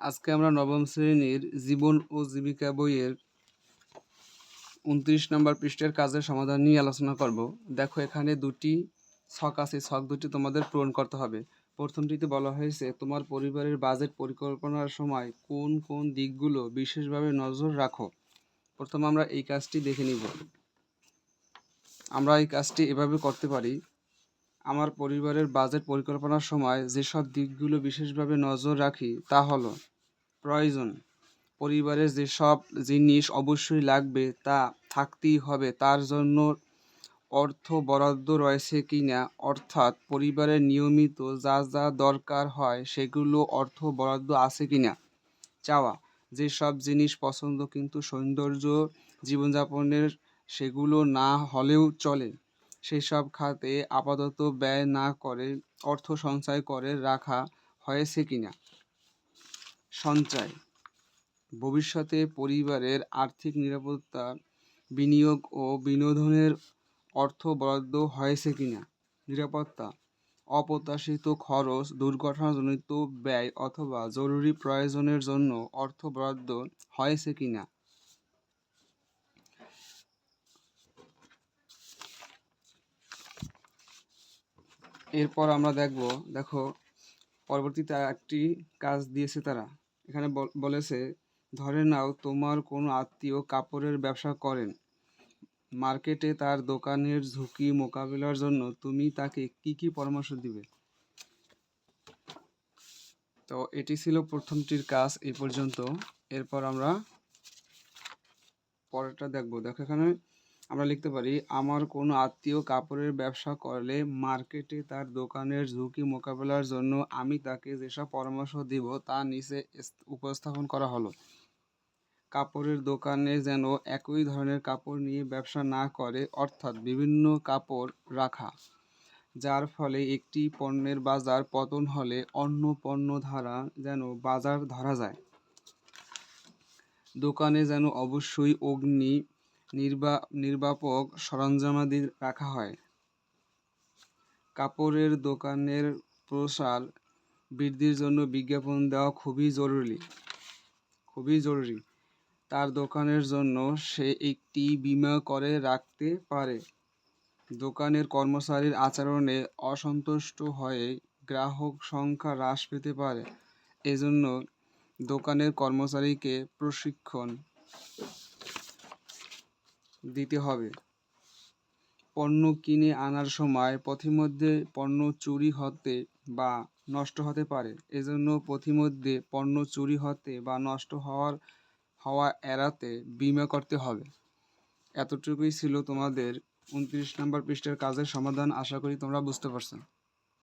আজকে আমরা নবম শ্রেণির জীবন ও জীবিকা বইয়ের উনত্রিশ নম্বর পৃষ্ঠের কাজের সমাধান নিয়ে আলোচনা করব। দেখো, এখানে দুটি ছক আছে। ছক দুটি তোমাদের পূরণ করতে হবে। প্রথমটিতে বলা হয়েছে, তোমার পরিবারের বাজেট পরিকল্পনার সময় কোন কোন দিকগুলো বিশেষভাবে নজর রাখো। প্রথম আমরা এই কাজটি দেখে নিব। আমরা এই কাজটি এভাবে করতে পারি। আমার পরিবারের বাজেট পরিকল্পনার সময় যেসব দিকগুলো বিশেষভাবে নজর রাখি তা হলো, প্রয়োজন, পরিবারের যেসব জিনিস অবশ্যই লাগবে তা থাকতেই হবে, তার জন্য অর্থ বরাদ্দ রয়েছে কি না অর্থাৎ পরিবারের নিয়মিত যা যা দরকার হয় সেগুলো অর্থ বরাদ্দ আছে কি না চাওয়া, যেসব জিনিস পছন্দ কিন্তু সৌন্দর্য জীবনযাপনের সেগুলো না হলেও চলে। সেসব খাতে আপাতত ব্যয় না করে অর্থ সঞ্চয় করে রাখা হয়েছে কিনা? সঞ্চয়। ভবিষ্যতে পরিবারের আর্থিক নিরাপত্তা, বিনিয়োগ ও বিনোদনের অর্থ বরাদ্দ হয়েছে কিনা? নিরাপত্তা। অপ্রত্যাশিত খরচ, দুর্ঘটনাজনিত ব্যয় অথবা জরুরি প্রয়োজনের জন্য অর্থ বরাদ্দ হয়েছে কিনা? এরপর আমরা দেখব, দেখো, পরবর্তীতে একটি কাজ দিয়েছে তারা। এখানে বল- বলেছে, ধরে নাও, তোমার কোনো আত্মীয় কাপড়ের ব্যবসা করেন। মার্কেটে তার দোকানের ঝুঁকি মোকাবিলার জন্য তুমি তাকে কি কি পরামর্শ দিবে? তো এটি ছিল প্রথমটির কাজ এই পর্যন্ত। এরপর আমরা পরেরটা দেখব। দেখো এখানে আমরা লিখতে পারি, আমার কোনো আত্মীয় কাপড়ের ব্যবসা করলে মার্কেটে তার দোকানের ঝুঁকি মোকাবেলার জন্য আমি তাকে যেসব পরামর্শ দিব তা নিচে উপস্থাপন করা হলো। কাপড়ের দোকানে যেন একই ধরনের কাপড় নিয়ে ব্যবসা না করে, অর্থাৎ বিভিন্ন কাপড় রাখা। যার ফলে একটি পণ্যের বাজার পতন হলে অন্য পণ্য ধারা যেন বাজার ধরা যায়। দোকানে যেন অবশ্যই অগ্নি নির্বা, নির্বাপক সরঞ্জামাদি রাখা হয়। কাপড়ের দোকানের প্রসার বৃদ্ধির জন্য বিজ্ঞাপন দেওয়া খুবই জরুরি খুবই জরুরি। তার দোকানের জন্য সে একটি বিমা করে রাখতে পারে। দোকানের কর্মচারীর আচরণে অসন্তুষ্ট হয়ে গ্রাহক সংখ্যা হ্রাস পেতে পারে। এজন্য দোকানের কর্মচারীকে প্রশিক্ষণ দিতে হবে। পণ্য কিনে আনার সময় পথিমধ্যে পণ্য চুরি হতে বা নষ্ট হতে পারে। এজন্য পথিমধ্যে পণ্য চুরি হতে বা নষ্ট হওয়ার, হওয়া এড়াতে বিমা করতে হবে। এতটুকুই ছিল তোমাদের উনত্রিশ নম্বর পৃষ্ঠার কাজের সমাধান। আশা করি তোমরা বুঝতে পারছ।